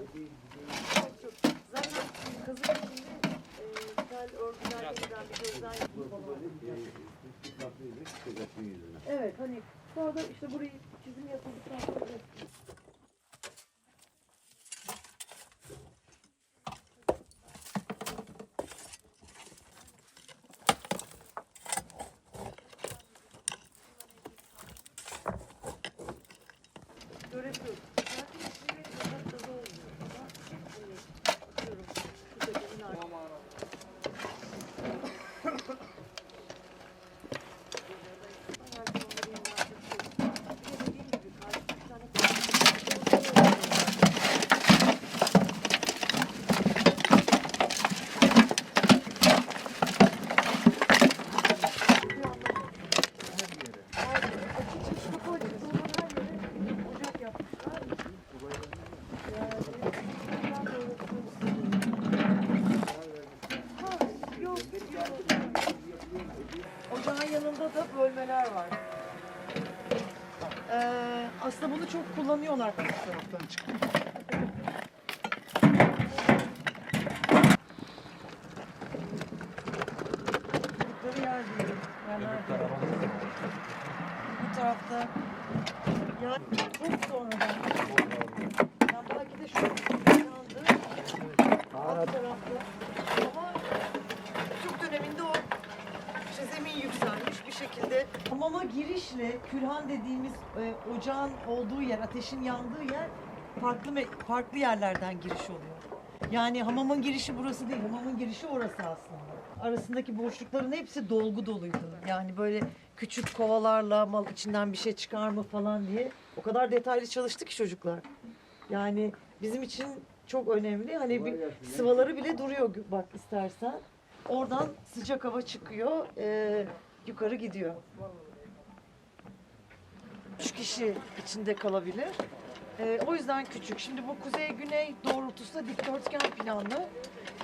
Zaten kazık içinde e, tel örgülerden bir gözden Evet hani sonra da işte burayı çizim yapıldıktan sonra görebiliyoruz. Ocağın yanında da bölmeler var. Ee, aslında bunu çok kullanıyorlar. taraftan çıkıyor. Çocukları yer diyelim. Yerler diyelim. Bu tarafta ya çok sonradan. Ya belki de şu yandı. Alt tarafta. Ama Türk döneminde o işte zemin yükselmiş bir şekilde. Girişle külhan dediğimiz e, ocağın olduğu yer, ateşin yandığı yer farklı me- farklı yerlerden giriş oluyor. Yani hamamın girişi burası değil, hamamın girişi orası aslında. Arasındaki boşlukların hepsi dolgu doluydu. Yani böyle küçük kovalarla mal içinden bir şey çıkar mı falan diye. O kadar detaylı çalıştı ki çocuklar. Yani bizim için çok önemli. Hani bir sıvaları bile duruyor bak istersen. Oradan sıcak hava çıkıyor, e, yukarı gidiyor. Üç kişi içinde kalabilir. E, o yüzden küçük. Şimdi bu kuzey-güney doğrultusu da dikdörtgen planlı.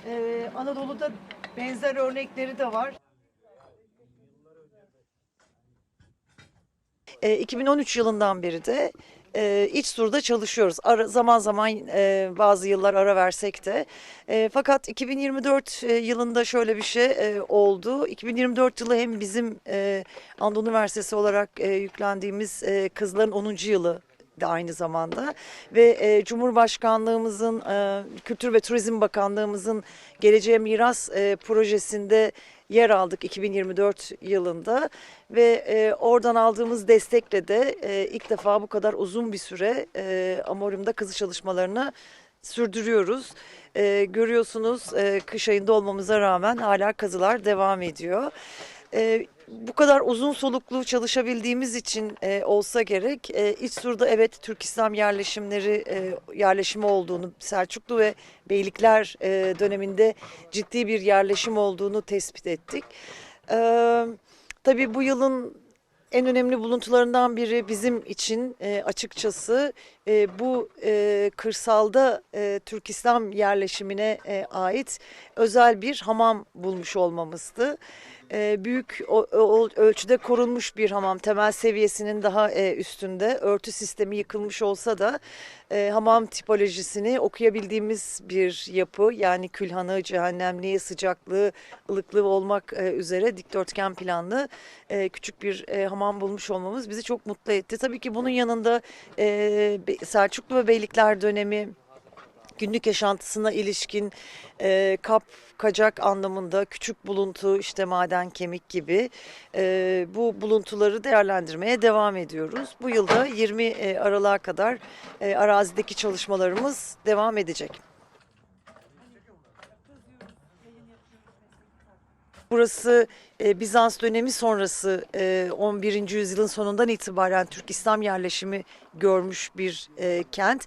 E, Anadolu'da benzer örnekleri de var. E, 2013 yılından beri de e, iç surda çalışıyoruz. Ara, zaman zaman e, bazı yıllar ara versek de. E, fakat 2024 e, yılında şöyle bir şey e, oldu. 2024 yılı hem bizim e, Anadolu Üniversitesi olarak e, yüklendiğimiz e, kızların 10. yılı da aynı zamanda ve e, Cumhurbaşkanlığımızın e, Kültür ve Turizm Bakanlığımızın Geleceğe Miras e, projesinde yer aldık 2024 yılında ve e, oradan aldığımız destekle de e, ilk defa bu kadar uzun bir süre e, Amorium'da kazı çalışmalarını sürdürüyoruz. E, görüyorsunuz e, kış ayında olmamıza rağmen hala kazılar devam ediyor. E, bu kadar uzun soluklu çalışabildiğimiz için e, olsa gerek e, İç Sur'da evet Türk İslam yerleşimleri e, yerleşimi olduğunu Selçuklu ve Beylikler e, döneminde ciddi bir yerleşim olduğunu tespit ettik. E, tabii bu yılın en önemli buluntularından biri bizim için e, açıkçası e, bu e, kırsalda e, Türk İslam yerleşimine e, ait özel bir hamam bulmuş olmamızdı. E, büyük ölçüde korunmuş bir hamam. Temel seviyesinin daha e, üstünde. Örtü sistemi yıkılmış olsa da e, hamam tipolojisini okuyabildiğimiz bir yapı. Yani külhanı, cehennemliği, sıcaklığı, ılıklığı olmak üzere dikdörtgen planlı küçük bir hamam bulmuş olmamız bizi çok mutlu etti. Tabii ki bunun yanında Selçuklu ve Beylikler dönemi günlük yaşantısına ilişkin e, kap kacak anlamında küçük buluntu işte maden kemik gibi e, bu buluntuları değerlendirmeye devam ediyoruz. Bu yılda 20 e, Aralık'a kadar e, arazideki çalışmalarımız devam edecek. Burası e, Bizans dönemi sonrası e, 11. yüzyılın sonundan itibaren Türk İslam yerleşimi görmüş bir e, kent.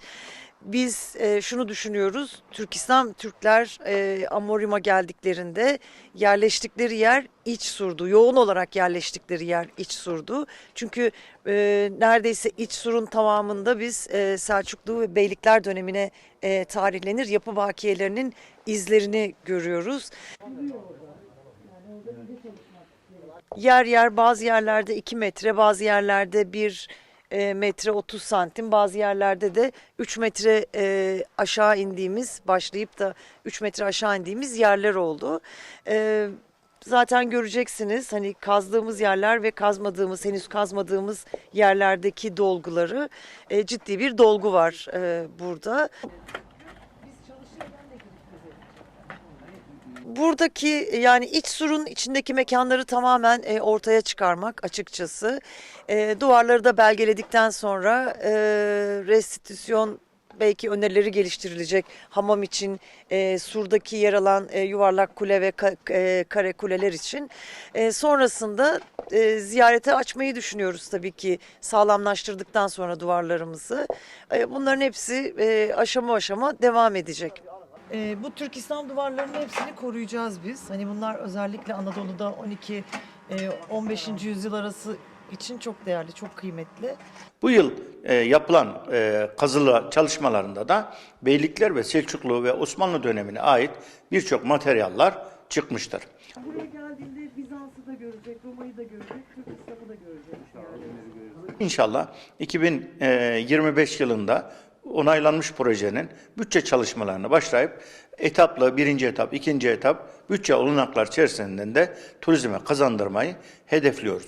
Biz e, şunu düşünüyoruz, Türk İslam Türkler e, Amorium'a geldiklerinde yerleştikleri yer iç surdu. Yoğun olarak yerleştikleri yer iç surdu. Çünkü e, neredeyse iç surun tamamında biz e, Selçuklu ve Beylikler dönemine e, tarihlenir yapı bakiyelerinin izlerini görüyoruz. Yer yer bazı yerlerde 2 metre bazı yerlerde bir e, metre 30 santim bazı yerlerde de 3 metre e, aşağı indiğimiz başlayıp da 3 metre aşağı indiğimiz yerler oldu. E, zaten göreceksiniz hani kazdığımız yerler ve kazmadığımız henüz kazmadığımız yerlerdeki dolguları e, ciddi bir dolgu var e, burada. Buradaki yani iç surun içindeki mekanları tamamen e, ortaya çıkarmak açıkçası. E, duvarları da belgeledikten sonra e, restitüsyon belki önerileri geliştirilecek hamam için e, surdaki yer alan e, yuvarlak kule ve ka- e, kare kuleler için. E, sonrasında e, ziyarete açmayı düşünüyoruz tabii ki sağlamlaştırdıktan sonra duvarlarımızı. E, bunların hepsi e, aşama aşama devam edecek. E, bu Türk İslam duvarlarının hepsini koruyacağız biz. Hani bunlar özellikle Anadolu'da 12 e, 15. yüzyıl arası için çok değerli, çok kıymetli. Bu yıl e, yapılan e, kazılı çalışmalarında da Beylikler ve Selçuklu ve Osmanlı dönemine ait birçok materyaller çıkmıştır. Buraya geldiğinde Bizans'ı da görecek, Roma'yı da görecek, Türk İslam'ı da görecek. İnşallah 2025 yılında onaylanmış projenin bütçe çalışmalarına başlayıp etaplı birinci etap, ikinci etap bütçe olanaklar içerisinde de turizme kazandırmayı hedefliyoruz.